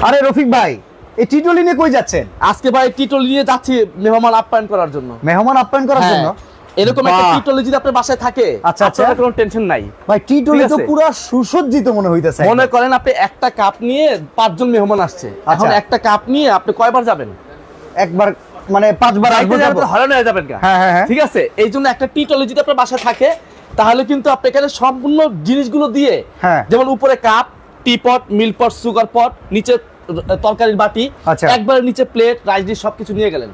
আরে রফিক ভাই এই টিটলি নিয়ে কই যাচ্ছেন আজকে ভাই টিটল নিয়ে যাচ্ছি মেহমান আপ্যায়ন করার জন্য মেহমান আপ্যায়ন করার হ্যাঁ, জন্য এরকম একটা। টিটল যদি আপনার বাসায় থাকে আচ্ছা, আচ্ছা। কোনো টেনশন নাই ভাই টিটলি তো পুরো সুসজ্জিত মনে হইতেছে মনে করেন আপনি একটা কাপ নিয়ে পাঁচজন মেহমান আসছে এখন আচ্ছা। একটা কাপ নিয়ে আপনি কয়বার যাবেন একবার মানে পাঁচবার আসব যাইতে যাব। যাইতে হয়রান হয়ে যাবেন। হ্যাঁ, হ্যাঁ, হ্যাঁ। ঠিক আছে এই জন্য একটা টিটলে যদি আপনার বাসায় থাকে তাহলে কিন্তু আপনি এখানে সম্পূর্ণ জিনিসগুলো দিয়ে হ্যাঁ। যেমন উপরে কাপ টি পট মিল পট সুগার পট নিচে তরকারির বাটি আচ্ছা। একবারে নিচে প্লেট রাইস ডিশ সবকিছু নিয়ে গেলেন।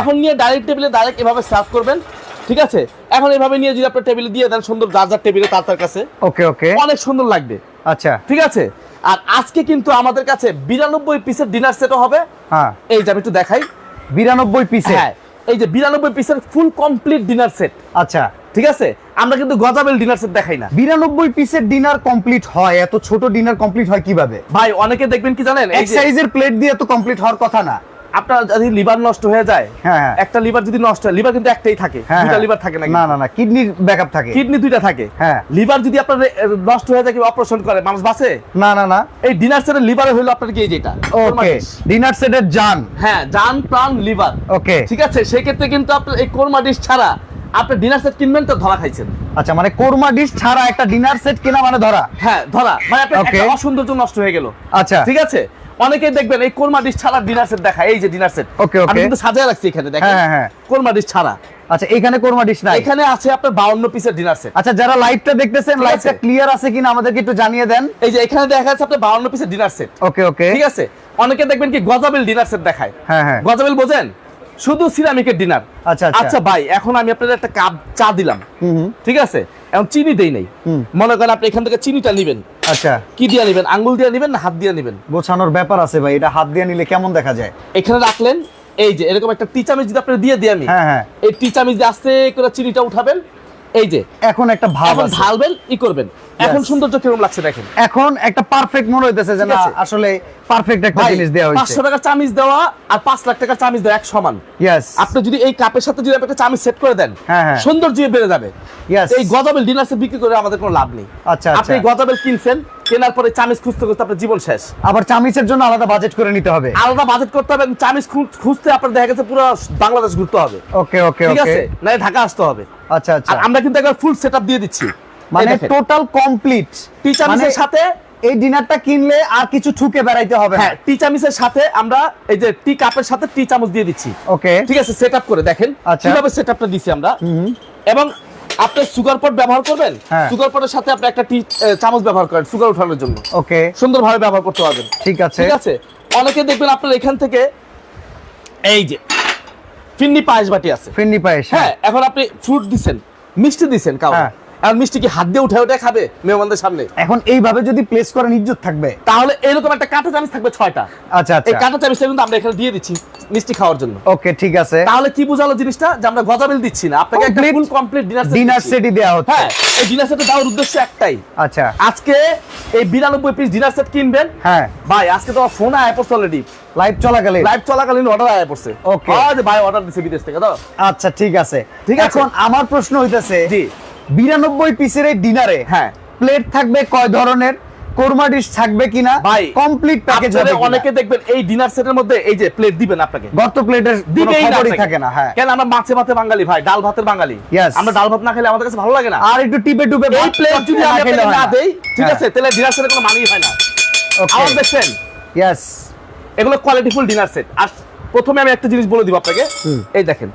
এখন নিয়ে ডাইরেক্ট টেবিলে ডাইরেক্ট এভাবে সার্ভ করবেন ঠিক আছে? এখন এভাবে নিয়ে যদি আপনি টেবিলে দিয়ে দেন সুন্দর যার যার টেবিলে তার তার কাছে ওকে ওকে। অনেক সুন্দর লাগবে। আচ্ছা। ঠিক আছে? আর আজকে কিন্তু আমাদের কাছে বিরানব্বই পিসের ডিনার সেটও হবে। হ্যাঁ। এই যে আমি একটু দেখাই। বিরানব্বই পিসে হ্যাঁ। এই যে বিরানব্বই পিসের ফুল কমপ্লিট ডিনার সেট আচ্ছা। ঠিক আছে? আমরা কিন্তু গজাবেল ডিনার সেট দেখাই না। বিরানব্বই পিসের ডিনার কমপ্লিট হয় এত ছোট ডিনার কমপ্লিট হয় কীভাবে? ভাই অনেকে দেখবেন কি জানেন? এক সাইজের প্লেট দিয়ে তো কমপ্লিট হওয়ার কথা না। আপনার যদি লিভার নষ্ট হয়ে যায় হ্যাঁ, হ্যাঁ। একটা লিভার যদি নষ্ট হয় লিভার কিন্তু একটাই থাকে দুইটা হ্যাঁ। লিভার থাকে না না না না কিডনির ব্যাকআপ থাকে। কিডনি দুইটা থাকে। হ্যাঁ। লিভার যদি আপনার নষ্ট হয়ে যায় কি অপারেশন করে মানুষ বাঁচে? না না না। এই ডিনার সেটের লিভারে হলো আপনার কি এই যেটা? ওকে ডিনার সেটের জান হ্যাঁ জান প্রাণ লিভার ওকে ঠিক আছে? সেই ক্ষেত্রে কিন্তু আপনার এই কোরমা ডিশ ছাড়া আপনি ডিনার সেট কিনবেন তো ধরা খাইছেন। আচ্ছা মানে কোরমা ডিশ ছাড়া একটা ডিনার সেট কেনা মানে ধরা? হ্যাঁ ধরা। মানে আপনার Okay. একটা অসৌন্দর্য নষ্ট হয়ে গেল। আচ্ছা। ঠিক আছে? অনেকেই দেখবেন এই কোরমা ডিশ ছাড়া ডিনার সেট দেখা এই যে ডিনার সেট Okay, okay. আমি কিন্তু সাজিয়ে রাখছি এখানে দেখেন। হ্যাঁ, হ্যাঁ। কোরমা ডিশ ছাড়া। আচ্ছা এখানে কোরমা ডিশ নাই। এখানে আছে আপনার 52 পিসের ডিনার সেট আচ্ছা যারা লাইভটা দেখতেছেন লাইভটা ক্লিয়ার আছে। কিনা আমাদেরকে একটু জানিয়ে দেন। এই যে এখানে দেখা যাচ্ছে আপনার 52 পিসের ডিনার সেট ওকে ওকে ঠিক আছে? অনেকে দেখবেন কি গজাবেল ডিনার সেট দেখায়। হ্যাঁ, হ্যাঁ। গজাবেল বোঝেন? শুধু সিরামিকের ডিনার আচ্ছা, আচ্ছা। আচ্ছা ভাই এখন আমি আপনাদের একটা কাপ চা দিলাম। ঠিক আছে? এখন চিনি দেই নাই। মনে করেন আপনি এখান থেকে চিনিটা নেবেন। আচ্ছা। কি দিয়ে নেবেন? আঙ্গুল দিয়ে নেবেন না হাত দিয়ে নেবেন? গোছানোর ব্যাপার আছে ভাই এটা হাত দিয়ে নিলে কেমন দেখা যায়? এখানে রাখলেন এই যে এরকম একটা টি চামচ যদি আপনি দিয়ে দিই আমি হ্যাঁ, হ্যাঁ। এই টি চামচ দিয়ে আস্তে করে চিনিটা উঠাবেন এই যে। এখন একটা ভাব ঢালবেন ই করবেন। এখন সৌন্দর্য কীরকম লাগছে দেখেন। এখন একটা পারফেক্ট মনে হইতেছে যে না আসলে পারফেক্ট একটা জিনিস দেওয়া হয়েছে। পাঁচশো টাকার চামিচ দেওয়া আর পাঁচ লাখ টাকার চামিচ দেওয়া এক সমান। ইয়েস আপনি যদি এই কাপের সাথে যদি আপনি একটা চামিচ সেট করে দেন হ্যাঁ, হ্যাঁ। সৌন্দর্য বেড়ে যাবে। Yes. এই গজাবেল ডিনার সেট বিক্রি করে আমাদের কোনো লাভ নেই। আচ্ছা, আপনি আচ্ছা। এই গজাবেল কিনছেন কেনার পরে চামিচ খুঁজতে খুঁজতে আপনার জীবন শেষ। আবার চামিজের জন্য আলাদা বাজেট করে নিতে হবে। আলাদা বাজেট করতে হবে চামিজ খুঁজ- খুঁজতে আপনার দেখা গেছে পুরো বাংলাদেশ ঘুরতে হবে। ওকে ওকে ঠিক আছে? না ঢাকা আসতে হবে। আচ্ছা আচ্ছা। আমরা কিন্তু একবার ফুল সেটআপ দিয়ে দিচ্ছি। মানে টোটাল কমপ্লিট টি চামিচের সাথে এই ডিনারটা কিনলে আর কিছু ঠুকে বেড়াইতে হবে হ্যাঁ টি চামিচের সাথে আমরা এই যে টি কাপের সাথে টি চামচ দিয়ে দিচ্ছি। ওকে ঠিক আছে সেটআপ করে দেখেন। আচ্ছা। কীভাবে সেটআপটা দিছি আমরা? এবং আপনি সুগার পট ব্যবহার করবেন? হ্যাঁ। সুগার পটের সাথে আপনি একটা টি চামচ ব্যবহার করেন সুগার উঠানোর জন্য। ওকে সুন্দরভাবে ব্যবহার করতে পারবেন। ঠিক আছে। ঠিক আছে? অনেকে দেখবেন আপনার এখান থেকে এই যে ফিন্নি পায়েস বাটি আছে। ফিন্নি পায়েস হ্যাঁ। এখন আপনি ফ্রুট দিছেন মিষ্টি দিছেন কাউ হ্যাঁ। আর মিষ্টি কি হাত দিয়ে উঠে উঠে খাবে মেহমানদের সামনে? এখন এইভাবে যদি প্লেস করেন ইজ্জত থাকবে? তাহলে এরকম একটা কাঁটা চামচ থাকবে ছয়টা। আচ্ছা এই আচ্ছা কাঁটা চামচটা কিন্তু আমরা এখানে দিয়ে দিচ্ছি মিষ্টি খাওয়ার জন্য। ওকে ঠিক আছে। তাহলে কি বোঝালো জিনিসটা? যে আমরা গজাবেল দিচ্ছি না। আপনাকে একটা ফুল কমপ্লিট ডিনার ডিনার সেটই দেওয়া হচ্ছে। হ্যাঁ এই ডিনার সেটে দেওয়ার উদ্দেশ্য একটাই। আচ্ছা। আজকে এই বিরানব্বই পিস ডিনার সেট কিনবেন। হ্যাঁ। ভাই আজকে তোমার ফোন আয় পড়ছে অলরেডি লাইভ চলাকালীন। লাইভ চলাকালীন অর্ডার আয় পড়ছে। Okay. আজ ভাই অর্ডার দিছে বিদেশ থেকে তো। আচ্ছা ঠিক আছে। ঠিক আছে। এখন আমার প্রশ্ন হইতেছে জি। বিরানব্বই পিসের এই ডিনারে হ্যাঁ। প্লেট থাকবে কয় ধরনের? কোরমা ডিশ থাকবে কিনা? ভাই কমপ্লিট প্যাকেজ হবে অনেকে দেখবেন এই ডিনার সেটের মধ্যে এই যে প্লেট দিবেন আপনাকে। প্লেটের খবরই থাকে না হ্যাঁ। কেন আমরা মাছে ভাতে বাঙালি ভাই ডাল ভাতের বাঙালি. আমরা ডাল ভাত না খেলে আমাদের কাছে ভালো লাগে না। আর একটু টিপে টুপে এই প্লেট যদি আমি না দেই ঠিক হ্যাঁ। আছে তাহলে ডিনার সেটের কোনো মানেই হয় না। আওয়াজ দেখছেন? ইয়েস এগুলো কোয়ালিটিফুল ডিনার সেট আর প্রথমে আমি একটা জিনিস বলে দিব আপনাকে। এই দেখেন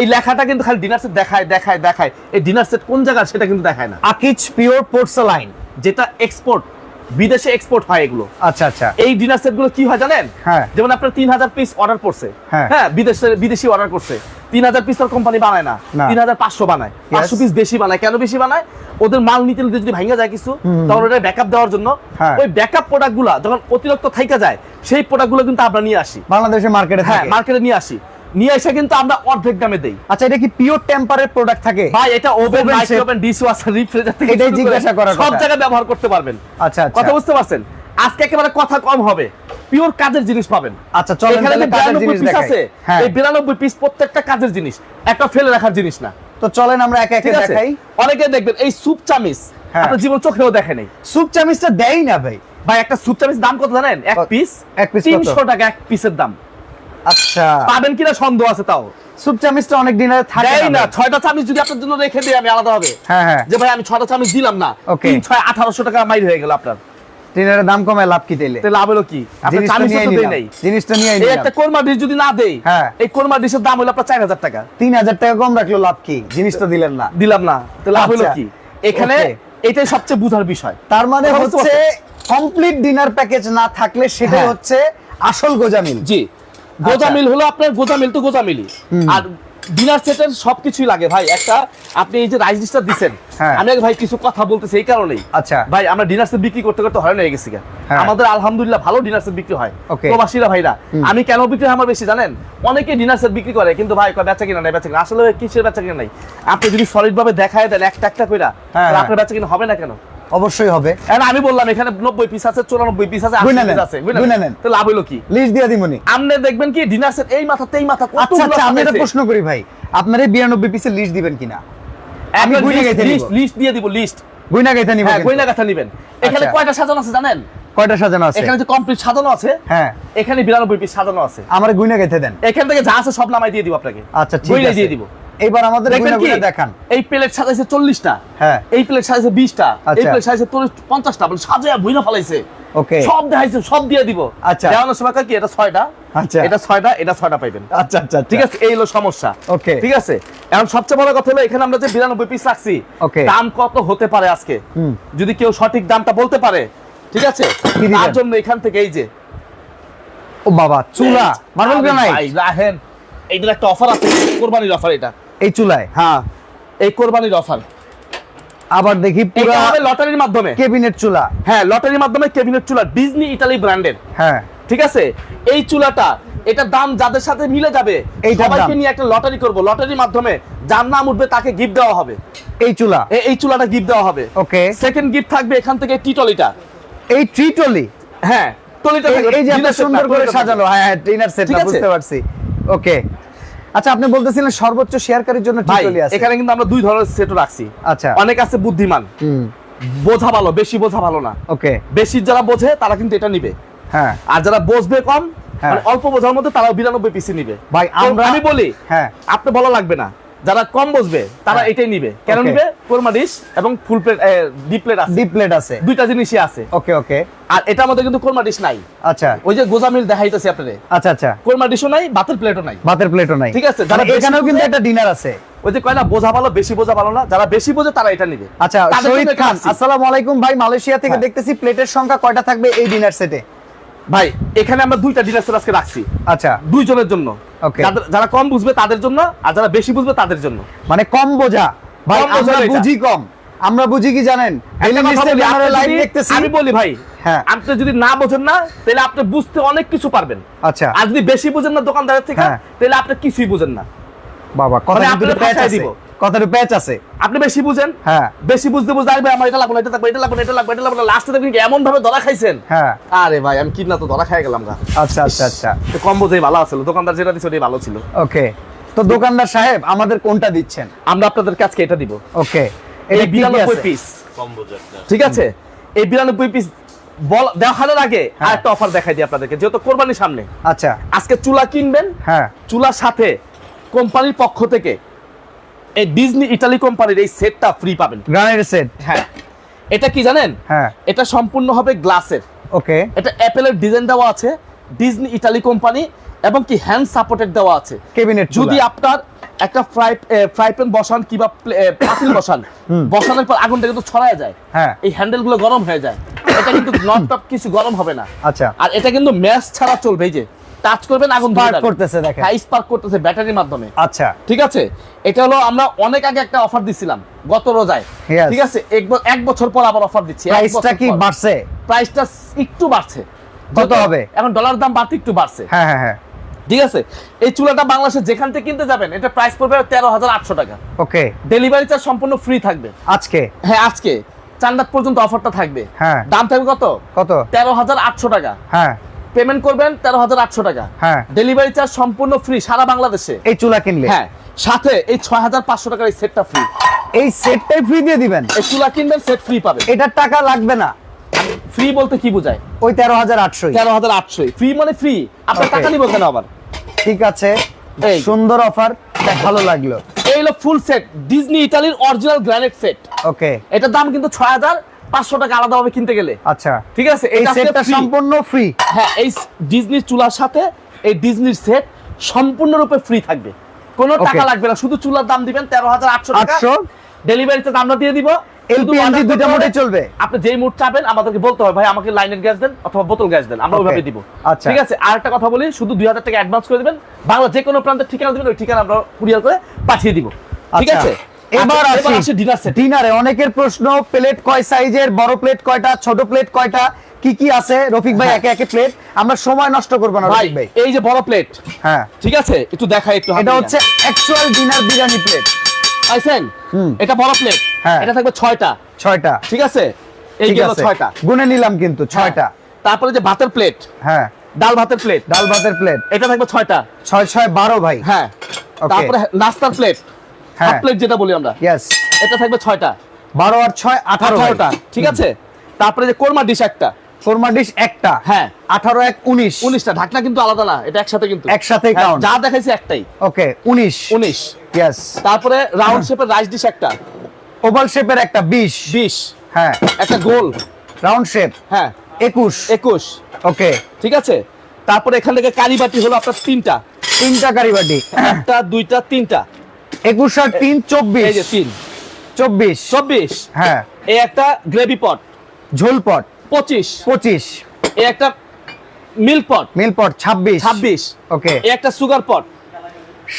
এই লেখাটা কিন্তু খালি ডিনার সেট দেখায় দেখায় দেখায়। এই ডিনার সেট কোন জায়গা সেটা কিন্তু দেখায় না। আকিজ পিওর পোর্সেলাইন যেটা এক্সপোর্ট বিদেশে এক্সপোর্ট হয় এগুলো। আচ্ছা আচ্ছা। এই ডিনার সেটগুলো কি হয় জানেন? হ্যাঁ। যেমন আপনার তিন হাজার পিস অর্ডার করছে। হ্যাঁ। হ্যাঁ বিদেশে বিদেশি অর্ডার করছে। তিন হাজার পিস তার কোম্পানি বানায় না। তিন হাজার পাঁচশো বানায়। পাঁচশো পিস বেশি বানায়। কেন বেশি বানায়? ওদের মাল নিতে নিতে যদি ভাঙা যায় কিছু তাহলে ওটা ব্যাকআপ দেওয়ার জন্য হ্যাঁ। ওই ব্যাকআপ প্রোডাক্টগুলা যখন অতিরিক্ত থাইকা যায় সেই প্রোডাক্টগুলো কিন্তু আমরা নিয়ে আসি। বাংলাদেশের মার্কেটে হ্যাঁ মার্কেটে নিয়ে আসি। নিয়ে এসে কিন্তু আমরা অর্ধেক দামে দেই। আচ্ছা এটা কি পিওর টেম্পারের প্রোডাক্ট থাকে? ভাই এটা oven Oven micro shape। Oven dishwasher refrigerator থেকে এটাই জিজ্ঞাসা সব জায়গায় ব্যবহার করতে পারবেন। আচ্ছা আচ্ছা। কথা বুঝতে পারছেন? আজকে একেবারে কথা কম হবে। পিওর কাজের জিনিস পাবেন। আচ্ছা চলেন এখানে যে কাজের 92 জিনিস পিস আছে হ্যাঁ। এই 92 পিস প্রত্যেকটা কাজের জিনিস। একটা ফেলে রাখার জিনিস না। তো চলেন আমরা একে একে দেখাই। অনেকে দেখবেন এই স্যুপ চামিচ হ্যাঁ। আপনার জীবন চোখেও দেখে নেই। স্যুপ চামিচটা দেয় না ভাই। ভাই একটা স্যুপ চামিচ দাম কত জানেন? এক পিস এক কত? তিনশো টাকা এক পিসের দাম। আচ্ছা। পাবেন কিনা সন্দেহ আছে তাও। স্যুপ চামিচটা অনেক ডিনারে থাকে না না ছয়টা চামিচ যদি আপনার জন্য রেখে দিই আমি আলাদা হবে। হ্যাঁ হ্যাঁ। যে ভাই আমি ছয়টা চামিচ দিলাম না তিন ছয় আঠারোশো টাকা মাইর হয়ে গেল আপনার। ডিনারের দাম কমায় লাভ কি দিলে লাভ হলো কি? আপনার জিনিসটা নিয়ে তো দেই নিলাম। নাই। জিনিসটা নিয়ে এই একটা কোরমা ডিশ যদি না দেই হ্যাঁ। এই কোরমা ডিশের দাম হলো আপনার চার হাজার টাকা। তিন হাজার টাকা কম রাখল লাভ কি? জিনিস তো দিলেন না। দিলাম না। তো লাভ হলো আচ্ছা। কি? এখানে এটাই সবচেয়ে বুঝার বিষয়। তার মানে হচ্ছে কমপ্লিট ডিনার প্যাকেজ না থাকলে সেটাই হ্যাঁ। হচ্ছে আসল গোজামিল। জি। গোজামিল হলো আপনার গোজামিল তো গোজামিলই। আর ডিনার সেটের সবকিছুই লাগে ভাই। একটা আপনি এই যে রাইস ডিশটা হ্যাঁ। আমি ভাই কিছু কথা বলতেছি এই কারণেই। আচ্ছা। ভাই আমরা ডিনার সেট বিক্রি করতে করতে হয়রান হয়ে গেছি। হ্যাঁ। আমাদের আলহামদুলিল্লাহ ভালো ডিনার সেট বিক্রি হয়। প্রবাসীরা ভাইরা আমি কেন বিক্রি হয় আমার বেশি জানেন? অনেকে ডিনার সেট বিক্রি করে কিন্তু ভাই কয় বেচা কিনা নাই বেচা কিনা আসলে কিসের বেচা কিনা নাই? আপনি যদি সলিড ভাবে দেখায় দেন একটা একটা কইরা হ্যাঁ, তাহলে হ্যাঁ। আপনার বেচা কিনা হবে না কেন? অবশ্যই হবে। এখন আমি বললাম এখানে নব্বই পিস আছে চুরানব্বই পিস আছে আশি গুইনা পিস আছে বুঝলেন? গুইনা তো লাভ হলো কি? লিস্ট দিয়ে দিমুনি। আপনি দেখবেন কি ডিনার সেট এই মাথা তেই মাথা কত আচ্ছা আচ্ছা আমি একটা প্রশ্ন করি ভাই আপনার এই বিরানব্বই পিসের লিস্ট দিবেন কিনা? আমি গুইনা গাইতে লিস্ট লিস্ট দিয়ে দিব লিস্ট গুইনা গাইতে নিব হ্যাঁ কিন্তু। গয়না গাথা নেবেন। এখানে আচ্ছা। কয়টা সাজানো আছে জানেন? কয়টা সাজানো আছে? এখানে যে কমপ্লিট সাজানো আছে হ্যাঁ। এখানে বিরানব্বই পিস সাজানো আছে। আমার গুইনা গাইতে দেন। এখান থেকে যা আছে সব নামাই দিয়ে দিব আপনাকে। আচ্ছা ঠিক আছে। দিয়ে দিব। এইবার আমাদের দেখান। এই প্লেট সাজাইছে চল্লিশটা। হ্যাঁ। এই প্লেট সাজাইছে বিশটা। এই আচ্ছা। প্লেট সাজাইছে পঞ্চাশটা। বলে সাজায় বুঝনা ফেলাইছে। ওকে। সব দেখাইছে সব দিয়ে দিব। আচ্ছা। দেওয়ানোর সময় কি? এটা ছয়টা। আচ্ছা। এটা ছয়টা এটা ছয়টা পাইবেন। আচ্ছা আচ্ছা ঠিক আছে? এই হলো সমস্যা। Okay. ঠিক আছে? এখন সবচেয়ে বড় কথা হলো এখানে আমরা যে বিরানব্বই পিস রাখছি দাম কত হতে পারে আজকে? যদি কেউ সঠিক দামটা বলতে পারে ঠিক আছে? তার জন্য এখান থেকে এই যে ও বাবা চুলা। মার্বেল গ্রানাইট রাহেন এইটার একটা অফার আছে কোরবানির অফার এটা। এই চুলায়? হ্যাঁ। এই কোরবানির অফার। আবার দেখি পুরো হবে লটারির মাধ্যমে। কেবিনেট চুলা। হ্যাঁ লটারির মাধ্যমে কেবিনেট চুলা ডিজনি ইতালি ব্র্যান্ডের হ্যাঁ। ঠিক আছে? এই চুলাটা এটার দাম যাদের সাথে মিলে যাবে সবাইকে নিয়ে একটা লটারি করব। লটারির মাধ্যমে যার নাম উঠবে তাকে গিফট দেওয়া হবে। এই চুলা। এই চুলাটা গিফট দেওয়া হবে। ওকে। সেকেন্ড গিফট থাকবে এখান থেকে টিটলিটা। এই ট্রিটলি হ্যাঁ টলিটা এই যে সুন্দর করে টলিটা সাজানো হ্যাঁ হ্যাঁ ডিনার সেট বুঝতে পারছি। ওকে। আচ্ছা আপনি বলতেছিলেন সর্বোচ্চ শেয়ারকারীর জন্য ভাই ট্রিটলি আছে। এখানে কিন্তু আমরা দুই ধরনের সেট রাখছি। আচ্ছা। অনেক আছে বুদ্ধিমান। হুম। বোঝা ভালো বেশি বোঝা ভালো না। ওকে। বেশি যারা বোঝে তারা কিন্তু এটা নিবে। হ্যাঁ। আর যারা বোঝবে কম হ্যাঁ। মানে অল্প বোঝার মধ্যে তারা বিরানব্বই পিসি নিবে। ভাই, আমি বলি হ্যাঁ। আপনি বলা লাগবে না। যারা কম বসবে তারা হ্যাঁ। এটাই নিবে। কেন নিবে? কোরমা ডিশ এবং ফুল প্লেট ডিপ প্লেট আছে। ডিপ প্লেট আছে। দুইটা জিনিসই আছে। ওকে ওকে। আর এটার মধ্যে কিন্তু কোরমা ডিশ নাই। আচ্ছা। ওই যে গোজামিল দেখাইতেছি আপনারে আচ্ছা আচ্ছা। কোরমা ডিশও নাই ভাতের প্লেটও নাই। ভাতের প্লেটও নাই। ঠিক আছে, মানে যারা এখানেও কিন্তু একটা ডিনার আছে। ওই যে কয় না বোঝা ভালো বেশি বোঝা ভালো না। যারা বেশি বোঝে তারা এটা নিবে। আচ্ছা শহীদ খান আসসালামু আলাইকুম ভাই মালয়েশিয়া থেকে হ্যাঁ। দেখতেছি প্লেটের সংখ্যা কয়টা থাকবে এই ডিনার সেটে ভাই এখানে আমরা দুইটা ডিনার আজকে রাখছি। আচ্ছা। দুইজনের জন্য। যারা কম বুঝবে তাদের জন্য আর যারা বেশি বুঝবে তাদের জন্য। মানে কম বোঝা। ভাই আমরা বুঝি কম। আমরা বুঝি কি জানেন? লাইভ দেখতেছি। আমি বলি ভাই হ্যাঁ। আপনি যদি না বোঝেন না তাহলে আপনি বুঝতে অনেক কিছু পারবেন। আচ্ছা। আর যদি বেশি বুঝেন না দোকানদারের থেকে হ্যাঁ। তাহলে আপনি কিছুই বুঝেন না। বাবা কথা মানে কিন্তু দিব। কথার প্যাচ আছে। আপনি বেশি বুঝেন? হ্যাঁ। বেশি বুঝতে বুঝতে আসবে আমার এটা লাগবে এটা লাগবে এটা লাগবে এটা লাগবে এটা লাগবে লাস্টে দেখবেন এমন ভাবে ধরা খাইছেন? হ্যাঁ। আরে ভাই আমি কিনা তো ধরা খাই গেলাম গা। আচ্ছা আচ্ছা আচ্ছা। তো কম বোঝাই ভালো আছিল দোকানদার যেটা দিচ্ছে ওটাই ভালো ছিল। ওকে। তো দোকানদার সাহেব আমাদের কোনটা দিচ্ছেন? আমরা আপনাদের কাছে এটা দিব। ওকে। এই বিরানব্বই পিস ঠিক আছে? এই বিরানব্বই পিস বল দেখানোর আগে হ্যাঁ। আর একটা অফার দেখাই দিই আপনাদেরকে যেহেতু কোরবানির সামনে। আচ্ছা। আজকে চুলা কিনবেন হ্যাঁ। চুলার সাথে কোম্পানির পক্ষ থেকে এই ডিজনি ইটালি কোম্পানির এই সেটটা ফ্রি পাবেন। গ্রানাইট সেট হ্যাঁ। এটা কি জানেন? হ্যাঁ। এটা সম্পূর্ণ হবে গ্লাসের। ওকে। এটা অ্যাপেলের ডিজাইন দেওয়া আছে ডিজনি ইটালি কোম্পানি এবং কি হ্যান্ড সাপোর্টেড দেওয়া আছে। কেবিনেট যদি আপনার একটা ফ্রাই ফ্রাই প্যান বসান কিংবা পাতিল বসান বসানোর পর আগুনটা কিন্তু ছড়ায় যায়। হ্যাঁ। এই হ্যান্ডেলগুলো গরম হয়ে যায়। এটা কিন্তু নন টপ কিছু গরম হবে না। আচ্ছা। আর এটা কিন্তু ম্যাচ ছাড়া চলবে এই যে টাচ করবেন আগুন যাবে। করতেছে দেখেন। হ্যাঁ স্পার্ক করতেছে ব্যাটারির মাধ্যমে। আচ্ছা। ঠিক আছে? এটা হলো আমরা অনেক আগে একটা অফার দিছিলাম গত রোজায়। ঠিক আছে? এক এক বছর পর আবার অফার দিচ্ছি। প্রাইসটা কি বাড়ছে? প্রাইসটা একটু বাড়ছে। কত হবে? এখন ডলার দাম বাড়তে একটু বাড়ছে। হ্যাঁ হ্যাঁ হ্যাঁ। ঠিক আছে? এই চুলাটা বাংলাদেশে যেখান থেকে কিনতে যাবেন এটা প্রাইস পড়বে তেরো হাজার আটশো টাকা। ওকে ডেলিভারি চার্জ সম্পূর্ণ ফ্রি থাকবে। আজকে? হ্যাঁ আজকে। চান্দাত পর্যন্ত অফারটা থাকবে। হ্যাঁ। দাম থাকবে কত? কত? তেরো হাজার আটশো টাকা। হ্যাঁ। পেমেন্ট করবেন তেরো হাজার আটশো টাকা। হ্যাঁ। ডেলিভারি চার্জ সম্পূর্ণ ফ্রি সারা বাংলাদেশে। এই চুলা কিনলে? হ্যাঁ সাথে এই ছয় হাজার পাঁচশো টাকার এই সেটটা ফ্রি এই সেটটাই ফ্রি দিয়ে দিবেন? এই চুলা কিনবেন সেট ফ্রি পাবেন। এটার টাকা লাগবে না। ফ্রি বলতে কি বোঝায়? ওই তেরো হাজার আটশোই। তেরো হাজার আটশোই। ফ্রি মানে ফ্রি আপনার টাকা নিবো কেন আবার? ঠিক আছে। সুন্দর অফার ভালো লাগল। এই হলো ফুল সেট ডিজনি ইটালির অরিজিনাল গ্রানাইট সেট ওকে এটার দাম কিন্তু ছয় হাজার পাঁচশো টাকা আলাদাভাবে কিনতে গেলে। আচ্ছা। ঠিক আছে? এই সেটটা সম্পূর্ণ ফ্রি হ্যাঁ এই ডিজনির চুলার সাথে এই ডিজনির সেট সম্পূর্ণরূপে ফ্রি থাকবে। কোনো টাকা লাগবে না। শুধু চুলার দাম দিবেন তেরো হাজার আটশো আটশো? ডেলিভারি চার্জ আমরা দিয়ে দিব। এলপিএনজি দুইটা হবে। চলবে? আপনি যেই মুড চাবেন আমাদেরকে বলতে হবে ভাই আমাকে লাইনের গ্যাস দেন অথবা বোতল গ্যাস দেন। আমরা. ওইভাবে দিব। আচ্ছা। ঠিক আছে? আর একটা কথা বলি শুধু দুই হাজার টাকা অ্যাডভান্স করে দিবেন। বাংলা যে কোনো প্রান্তের ঠিকানা দিবেন ওই ঠিকানা আমরা কুরিয়ার করে পাঠিয়ে দিব। ঠিক আচ্ছা, আছে? এবার আচ্ছা, আসি। ডিনার সেট ডিনারে অনেকের প্রশ্ন প্লেট কয় সাইজের বড় প্লেট কয়টা ছোট প্লেট কয়টা কি কি আছে? রফিক ভাই হ্যাঁ। একে একে প্লেট আমরা সময় নষ্ট করব না রফিক ভাই। এই যে বড় প্লেট হ্যাঁ। ঠিক আছে? একটু দেখাই একটু এটা। হচ্ছে অ্যাকচুয়াল ডিনার বিরিয়ানি প্লেট পাইছেন? হুম। এটা বড় প্লেট হ্যাঁ। এটা থাকবে ছয়টা। ছয়টা। ঠিক আছে? এই গেল আছে। ছয়টা। গুনে নিলাম কিন্তু ছয়টা। হ্যাঁ। তারপরে যে ভাতের প্লেট হ্যাঁ। ডাল ভাতের প্লেট ডাল ভাতের প্লেট এটা থাকবে ছয়টা। ছয় ছয় বারো ভাই। হ্যাঁ। তারপরে নাস্তার প্লেট। হাফ প্লেট যেটা বলি আমরা। ইয়েস এটা থাকবে ছয়টা। বারো আর ছয় আঠারো আঠারোটা ঠিক আছে? তারপরে যে কোরমা ডিশ একটা। কোরমা ডিশ একটা। হ্যাঁ। আঠারো এক উনিশ। উনিশটা ঢাকনা কিন্তু আলাদা না এটা একসাথে কিন্তু। একসাথেই হ্যাঁ, যা দেখাইছে একটাই। ওকে উনিশ। উনিশ। ইয়েস তারপরে রাউন্ড শেপের রাইস ডিশ একটা। ওভাল শেপের একটা বিশ। বিশ। হ্যাঁ। একটা গোল। রাউন্ড শেপ হ্যাঁ। একুশ। একুশ। ওকে। ঠিক আছে? তারপরে এখান থেকে কারিবাটি হলো আপনার তিনটা। তিনটা কারিবাটি একটা দুইটা তিনটা। একুশ আর তিন চব্বিশ। তিন। চব্বিশ। চব্বিশ? হ্যাঁ। এই একটা গ্রেভি পট ঝোলপট। পঁচিশ। পঁচিশ। এই একটা মিল্ক পট মিলপট ছাব্বিশ। ছাব্বিশ। ওকে এই একটা সুগার পট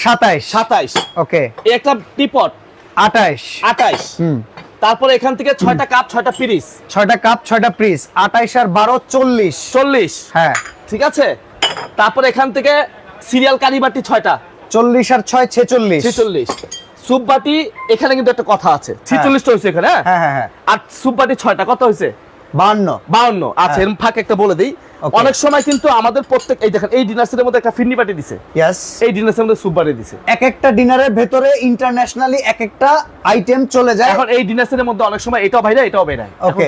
সাতাইশ। সাতাইশ। ওকে এই একটা টি পট আটাইশ আঠাইশ। হুম। তারপরে এখান থেকে ছয়টা কাপ ছয়টা পিরিস ছয়টা কাপ ছয়টা পিস আটাইশ আর বারো চল্লিশ। চল্লিশ। হ্যাঁ। ঠিক আছে? তারপরে এখান থেকে সিরিয়াল কারিবাটি ছয়টা। চল্লিশ আর ছয় ছেচল্লিশ। ছেচল্লিশ। এখানে কিন্তু একটা কথা আছে। ছেচল্লিশটা হয়েছে এখানে হ্যাঁ? হ্যাঁ হ্যাঁ হ্যাঁ। আর ছয়টা কত হয়েছে? আচ্ছা হ্যাঁ। এরকম ফাঁকে একটা বলে দিই। অনেক সময় কিন্তু আমাদের প্রত্যেক এই দেখেন এই ডিনার সেটের মধ্যে একটা ফিরনি বাটি দিছে। এই ডিনার সেটের মধ্যে সুপ বাটি দিছে। এক একটা ডিনারের ভেতরে ইন্টারন্যাশনালি এক একটা আইটেম চলে যায়। এখন এই ডিনার সেটের মধ্যে অনেক সময় এটাও বাইরে এটাও বাইরে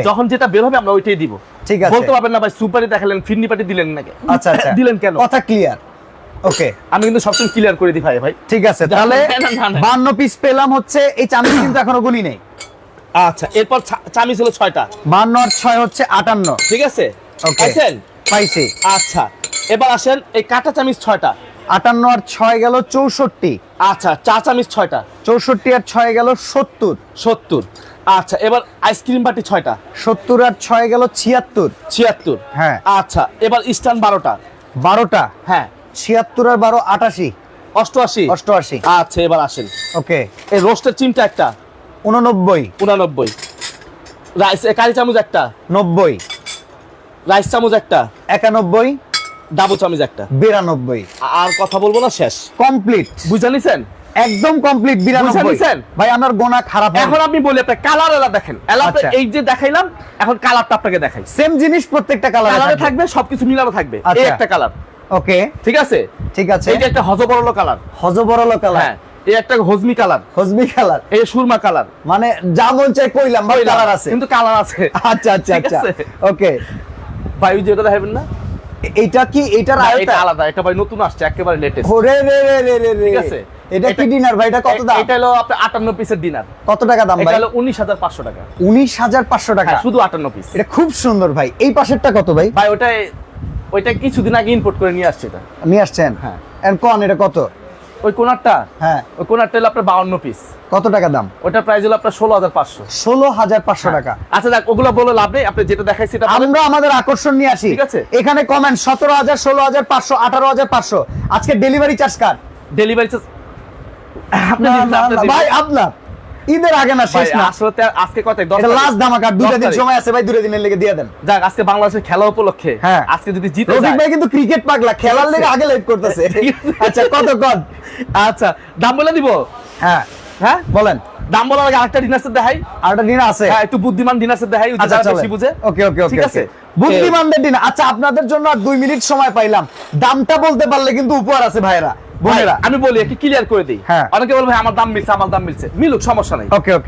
যখন যেটা বের হবে আমরা ওইটাই দিব। ঠিক আছে। বলতে পারবেন না ভাই সুপ বাটি দেখালেন ফিরনি বাটি দিলেন নাকি? আচ্ছা আচ্ছা। দিলেন কেন? কথা ক্লিয়ার ওকে আমি কিন্তু সবসময় ক্লিয়ার করে দিই ভাই ভাই। ঠিক আছে তাহলে না, না, না। বান্ন পিস পেলাম হচ্ছে এই চামিচ কিন্তু এখনও গুনি নেই। আচ্ছা এরপর চামিচ হলো ছয়টা। বান্ন আর ছয় হচ্ছে আটান্ন। ঠিক আছে. পাইছেন? পাইছি। আচ্ছা এবার আসেন এই কাঁটা চামিচ ছয়টা। আটান্ন আর ছয় গেল চৌষট্টি। আচ্ছা চা চামিচ ছয়টা। চৌষট্টি আর ছয় গেল সত্তর। সত্তর। আচ্ছা এবার আইসক্রিম বাটি ছয়টা। সত্তর আর ছয় গেল ছিয়াত্তর। ছিয়াত্তর। হ্যাঁ। আচ্ছা এবার স্টান বারোটা। বারোটা। হ্যাঁ। ছিয়াত্তর আর বারো আটাশি। অষ্টআশি। অষ্টআশি। আচ্ছা এবার আসেন। ওকে। এই রোস্টের চিমটা একটা? উননব্বই। উনানব্বই। রাইস কারি চামচ একটা? নব্বই। রাইস চামচ একটা? একানব্বই। ডাবু চামচ একটা? বিরানব্বই। আর কথা বলব না শেষ। কমপ্লিট। বুঝে নিছেন? একদম কমপ্লিট বিরানব্বই? ভাই আমার গোনা খারাপ এখন আপনি বলি আপনার কালার এলা দেখেন। এলা আচ্ছা। এই যে দেখাইলাম এখন কালারটা আপনাকে দেখাই। সেম জিনিস প্রত্যেকটা কালারে থাকবে। সবকিছু মিলানো থাকবে। এই আচ্ছা। একটা কালার। ওকে ঠিক আছে? ঠিক আছে. যে একটা হজবরল কালার। হজবরল কালার। হ্যাঁ এই একটা হজমি কালার। হজবি কালার। এই সুরমা কালার। মানে যা মন চাই কইলাম ভাই কালার আছে। কিন্তু কালার আছে। আচ্ছা আচ্ছা আচ্ছা। ওকে ভাই ওই যে ওটা দেখাবেন না? এইটা কি এইটার না, আয়তা এটা আলাদা এটা ভাই নতুন আসছে একেবারে লেটেস্ট ওরে রে রে রে রে ঠিক আছে। এটা কি ডিনার ভাই? এটা কত দাম? এটা হলো আপনার আটান্ন পিসের ডিনার কত টাকা দাম ভাই? এটা হলো উনিশ হাজার পাঁচশো টাকা। উনিশ হাজার পাঁচশো টাকা। হ্যাঁ শুধু আটান্ন পিস এটা খুব সুন্দর ভাই। এই পাশেরটা কত ভাই? ভাই ওটাই ওইটা কিছুদিন আগে ইম্পোর্ট করে নিয়ে আসছে এটা। নিয়ে আসছেন? হ্যাঁ। এন্ড কোন এটা কত? ওই কোনারটা? হ্যাঁ। ওই কোনারটা হলো আপনার বাউন্ন পিস কত টাকা দাম? ওটার প্রাইস হলো আপনার ষোলো হাজার পাঁচশো। ষোলো হাজার পাঁচশো টাকা। আচ্ছা দেখ ওগুলো বলে লাভ নেই। আপনি যেটা দেখাইছি এটা বলেন। আমরা আমাদের আকর্ষণ নিয়ে আসি। ঠিক আছে। এখানে কমেন্ট সতেরো হাজার ষোলো হাজার পাঁচশো আঠারো হাজার পাঁচশো। আজকে ডেলিভারি চার্জ কার? ডেলিভারি চার্জ ভাই আপনার। ঈদের আগে না শেষ না? আসলে আজকে কত দশ এটা তারিখ। লাস্ট ধামাকা দশ দিন সময় আছে ভাই দুটো দিনের লেগে দিয়ে দেন। যাক আজকে বাংলাদেশের খেলা উপলক্ষে হ্যাঁ। আজকে যদি জিতে রফিক ভাই কিন্তু ক্রিকেট পাগলা খেলার লেগে আগে লাইভ করতেছে। আচ্ছা কত কত? আচ্ছা দাম বলে দিব? হ্যাঁ। হ্যাঁ? বলেন। দাম বলার আগে আরেকটা ডিনার সেট দেখাই। আর একটা দিন আছে? হ্যাঁ একটু বুদ্ধিমান ডিনার সেট দেখাই আচ্ছা বেশি বুঝে। ওকে ওকে ওকে ঠিক আছে? বুদ্ধিমানদের দিন আচ্ছা আপনাদের জন্য আর দুই মিনিট সময় পাইলাম। দামটা বলতে পারলে কিন্তু উপহার আছে ভাইরা বোনেরা। আমি বলি একটু ক্লিয়ার করে দিই। হ্যাঁ। অনেকে বলবে আমার দাম মিলছে আমার দাম মিলছে। মিলুক সমস্যা নাই.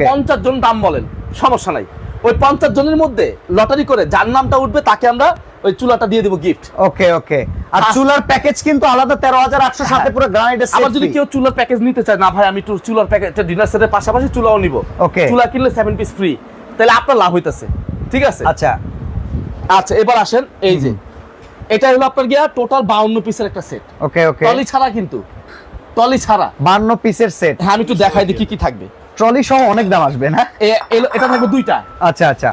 পঞ্চাশ জন দাম বলেন সমস্যা নাই। ওই পঞ্চাশ জনের মধ্যে লটারি করে যার নামটা উঠবে তাকে আমরা ওই চুলাটা দিয়ে দেবো গিফট ওকে ওকে। আর চুলার প্যাকেজ কিন্তু আলাদা তেরো হাজার আটশো সাথে পুরো গ্রানাইটের আবার যদি কেউ চুলার প্যাকেজ নিতে চায় না ভাই আমি চুলার প্যাকেজ ডিনার সেটের পাশাপাশি চুলাও নিব। Okay. চুলা কিনলে সেভেন পিস ফ্রি তাহলে আপনার লাভ হইতাছে। ঠিক আছে? আচ্ছা। আচ্ছা এবার আসেন এই যে এটা হলো আপনার গিয়া টোটাল বাউন্ন পিসের একটা সেট ওকে ওকে টলি ছাড়া কিন্তু। টলি ছাড়া। বান্ন পিসের সেট হ্যাঁ আমি একটু দেখাই দিই কি কি থাকবে। ট্রলি সহ অনেক দাম আসবে না? এটা থাকবে দুইটা। আচ্ছা আচ্ছা।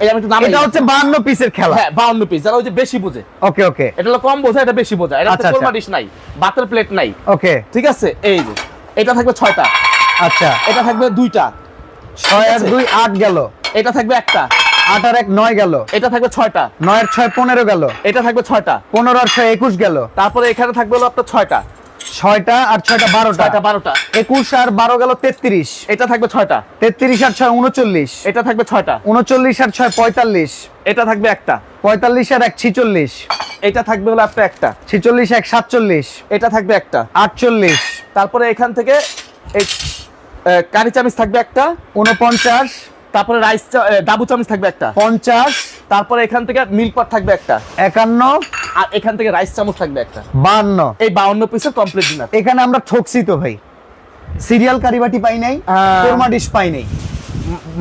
এটা হচ্ছে বান্ন পিসের খেলা। হ্যাঁ বাউন্ন পিস যারা ওই যে বেশি বুঝে। ওকে ওকে এটা হলো কম বোঝা এটা বেশি বোঝা। এটা আচ্ছা, আচ্ছা। কোরমা ডিশ নাই ভাতের প্লেট নাই। ওকে ঠিক আছে? এই যে এটা থাকবে ছয়টা। আচ্ছা। এটা থাকবে দুইটা। ছয় আর আছে। দুই আট গেল। এটা থাকবে একটা। আট আর এক নয় গেল। এটা থাকবে ছয়টা। নয়ের ছয় পনেরো গেল। এটা থাকবে ছয়টা। পনেরো আর ছয় একুশ গেল। তারপরে এখানে থাকবে হলো আপনার ছয়টা। ছয়টা আর ছয়টা বারোটা। ছয়টা বারোটা। একুশ আর বারো গেল তেত্রিশ। এটা থাকবে ছয়টা। তেত্রিশ আর ছয় উনচল্লিশ। এটা থাকবে ছয়টা। উনচল্লিশ আর ছয় পঁয়তাল্লিশ। এটা থাকবে একটা। পঁয়তাল্লিশ আর এক ছিচল্লিশ। এটা থাকবে হলো আপনার একটা। ছিচল্লিশ এক সাতচল্লিশ। এটা থাকবে একটা। আটচল্লিশ। তারপরে এখান থেকে এই কারি চামিচ থাকবে একটা। উনপঞ্চাশ। তারপরে রাইস ডাবু চামিচ থাকবে একটা। পঞ্চাশ। তারপরে এখান থেকে মিল্ক পট থাকবে একটা। একান্ন। আর এখান থেকে রাইস চামচ থাকবে একটা। বান্ন। এই বাউন্ন পিসের কমপ্লিট ডিনার এখানে আমরা ঠকছি তো ভাই। সিরিয়াল কারিবাটি পাই নাই আহ, কোরমা ডিশ পাই নাই।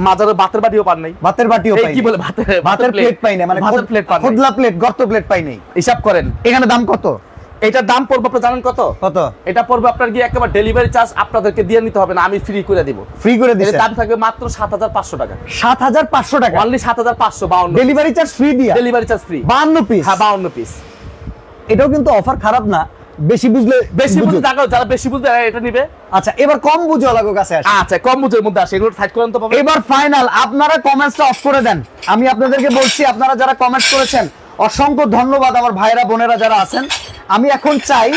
মাজারে বাতের বাটিও পান নাই। ভাতের বাটিও পাই কি বলে ভাতের ভাতের প্লেট পাই নাই মানে ভাতের প্লেট পান। খুদলা প্লেট গর্ত প্লেট পাই নাই। হিসাব করেন। এখানে দাম কত? এটার দাম পড়বে আপনি জানেন কত? কত? এটা পড়বে আপনার গিয়ে একেবারে ডেলিভারি চার্জ আপনাদেরকে দিয়ে নিতে হবে না আমি ফ্রি করে দিব। ফ্রি করে এর দাম থাকবে মাত্র সাত হাজার পাঁচশো টাকা। সাত হাজার পাঁচশো টাকা? অনলি সাত হাজার পাঁচশো বাউন্ন ডেলিভারি চার্জ ফ্রি দিয়া? ডেলিভারি চার্জ ফ্রি বান্ন পিস হ্যাঁ বাউন্ন পিস এটাও কিন্তু অফার খারাপ না। বেশি বুঝলে বেশি বুঝুক। বুঝে জায়গা যারা বেশি বুঝবে এরা এটা নিবে। আচ্ছা এবার কম বুঝো লাগো কাছে আসে। আচ্ছা কম বুঝের মধ্যে আসে এগুলো সাইড করেন তো পাবে এবার ফাইনাল আপনারা কমেন্টসটা অফ করে দেন। আমি আপনাদেরকে বলছি আপনারা যারা কমেন্ট করেছেন অসংখ্য ধন্যবাদ আমার ভাইরা বোনেরা যারা আছেন। আমি এখন চাই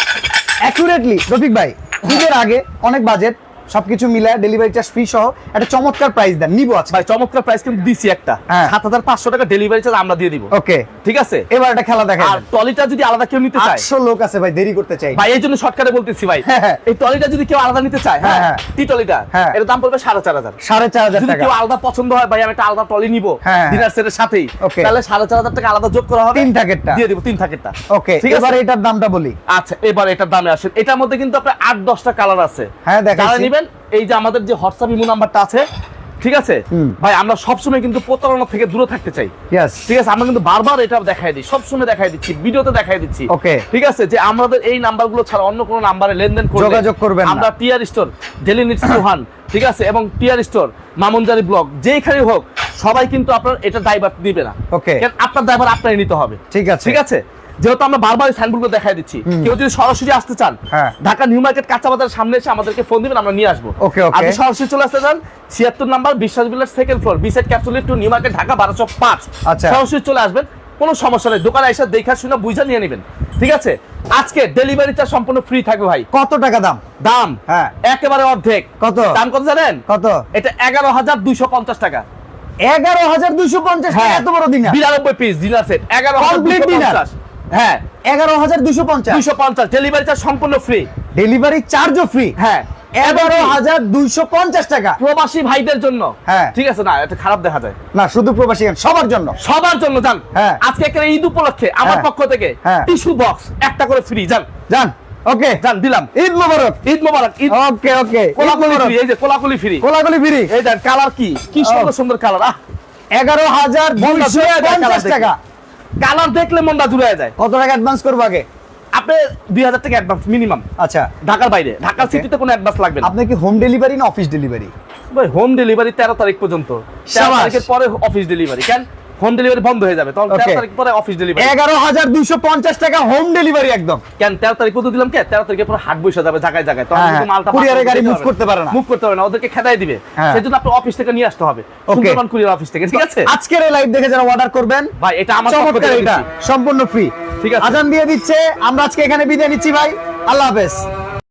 অ্যাকুরেটলি রফিক ভাই ঈদের আগে অনেক বাজেট সবকিছু মিলায় ডেলিভারি চার্জ ফ্রি সহ একটা চমৎকার প্রাইস দেন। নিবো আজকে। ভাই চমৎকার প্রাইস কিন্তু দিছি একটা। হ্যাঁ। সাত হাজার পাঁচশো টাকা ডেলিভারি চার্জ আমরা দিয়ে দিব। ওকে ঠিক আছে? এবার একটা খেলা দেখা আর টলিটা যদি আলাদা কেউ নিতে চায়? আটশো লোক আছে ভাই দেরি করতে চাই। ভাই এই জন্য শর্টকাটে বলতেছি ভাই। হ্যাঁ, হ্যাঁ। এই টলিটা যদি কেউ আলাদা নিতে চায় হ্যাঁ। টি টলিটা। এর দাম পড়বে সাড়ে চার হাজার। সাড়ে চার হাজার যদি কেউ আলাদা পছন্দ হয় ভাই আমি একটা আলাদা টলি নিব। ডিনার সেটের সাথেই. তাহলে সাড়ে চার হাজার টাকা আলাদা যোগ করা হবে। তিন থাকেরটা দিয়ে দিব তিন থাকেরটা ওকে ঠিক এবার আছে এটার দামটা বলি। আচ্ছা এবার এটার দামে আসেন। এটার মধ্যে কিন্তু আপনার আট দশটা কালার আছে। হ্যাঁ, দেখাচ্ছি। যারা নিবেন এই যে আমাদের যে হোয়াটসঅ্যাপ ইমো নাম্বারটা আছে ঠিক আছে? ভাই আমরা সবসময় কিন্তু প্রতারণা থেকে দূরে থাকতে চাই। ঠিক আছে আমরা কিন্তু বারবার এটা দেখাই দিই সবসময় দেখাই দিচ্ছি ভিডিওতে দেখাই দিচ্ছি। Okay. ঠিক আছে যে আমাদের এই নাম্বারগুলো ছাড়া অন্য কোনো নাম্বারে লেনদেন করলে যোগাযোগ করবেন আমরা টিআর স্টোর ডেলি নিটস সুহান ঠিক আছে এবং টিআর স্টোর মামুনজারি ব্লগ যেখানে হোক সবাই কিন্তু আপনার এটা ড্রাইভার দিবে না। ওকে আপনার ড্রাইভার আপনারই নিতে হবে। ঠিক আছে। ঠিক আছে? যেহেতু আমরা বারবার সাইনবোর্ডগুলো দেখাই দিচ্ছি কেউ যদি সরাসরি আসতে চান হ্যাঁ। ঢাকা নিউ মার্কেট কাঁচা বাজারের সামনে এসে আমাদেরকে ফোন দিবেন আমরা নিয়ে আসব. আপনি সরাসরি চলে আসতে চান ছিয়াত্তর নাম্বার বিশ্বাস বিল্লার second floor beset capsule two New Market Dhaka বারোশো পাঁচ। আচ্ছা। সরাসরি চলে আসবেন কোনো সমস্যা নেই দোকানে এসে দেখা শুনে বুঝা নিয়ে নেবেন ঠিক আছে? আজকে ডেলিভারি চার্জ সম্পূর্ণ ফ্রি থাকবে ভাই। কত টাকা দাম? দাম? হ্যাঁ। একেবারে অর্ধেক। কত? দাম কত জানেন? কত? এটা এগারো হাজার দুইশো পঞ্চাশ টাকা। এগারো হাজার দুশো পঞ্চাশ টাকা এত বড় দিন বিরানব্বই পিস ডিনার সেট এগারো dinner? হ্যাঁ। এগারো হাজার দুশো পঞ্চাশ। দুইশো পঞ্চাশ। ডেলিভারি চার্জ সম্পূর্ণ ফ্রি ডেলিভারি চার্জও ফ্রি হ্যাঁ। এগারো হাজার দুইশো পঞ্চাশ টাকা। প্রবাসী ভাইদের জন্য। হ্যাঁ। ঠিক আছে না এটা খারাপ দেখা যায়। না শুধু প্রবাসী সবার জন্য। সবার জন্য যান। হ্যাঁ। আজকে একটা ঈদ উপলক্ষে আমার হ্যাঁ। পক্ষ থেকে হ্যাঁ। টিস্যু বক্স একটা করে ফ্রি যান। যান ওকে। যান দিলাম। ঈদ মোবারক। ঈদ মোবারক ঈদ। ওকে ওকে। কোলাকুলি ফ্রি এই যে কোলাকুলি ফ্রি কোলাগুলি ফ্রি এই দেন কালার কি? কি সুন্দর সুন্দর কালার আহ। এগারো হাজার দুইশো পঞ্চাশ টাকা। কালার দেখলে মনটা জুড়ে যায়। কত টাকা অ্যাডভান্স করব আগে? আপনি দুই হাজার টাকা অ্যাডভান্স মিনিমাম আচ্ছা। ঢাকার বাইরে। ঢাকার. সিটিতে কোনো অ্যাডভান্স লাগবে না। আপনি কি হোম ডেলিভারি না অফিস ডেলিভারি ভাই হোম ডেলিভারি তেরো তারিখ পর্যন্ত। তেরো তারিখের পরে অফিস ডেলিভারি কেন? হোম ডেলিভারি বন্ধ হয়ে যাবে। তখন তেরো তারিখ পরে অফিস ডেলিভারি এগারো হাজার দুইশো পঞ্চাশ টাকা হোম ডেলিভারি একদম। কেন তেরো তারিখ পর্যন্ত দিলাম কে? তেরো তারিখের পরে হাট বসে যাবে জায়গায় জায়গায়। তখন হ্যাঁ, কিন্তু হ্যাঁ। মালটা Courier-এর গাড়ি move করতে পারে না। মুভ করতে পারে না ওদেরকে খেদাই দিবে। হ্যাঁ। সেই জন্য আপনার অফিস থেকে নিয়ে আসতে হবে। সুন্দরবন কুরিয়ার অফিস থেকে ঠিক আছে? আজকের এই লাইভ দেখে যারা অর্ডার করবেন ভাই এটা আমার চমৎকার এটা সম্পূর্ণ ফ্রি ঠিক আছে। আজান দিয়ে দিচ্ছে আমরা আজকে এখানে বিদায় নিচ্ছি ভাই। আল্লাহ হাফেজ।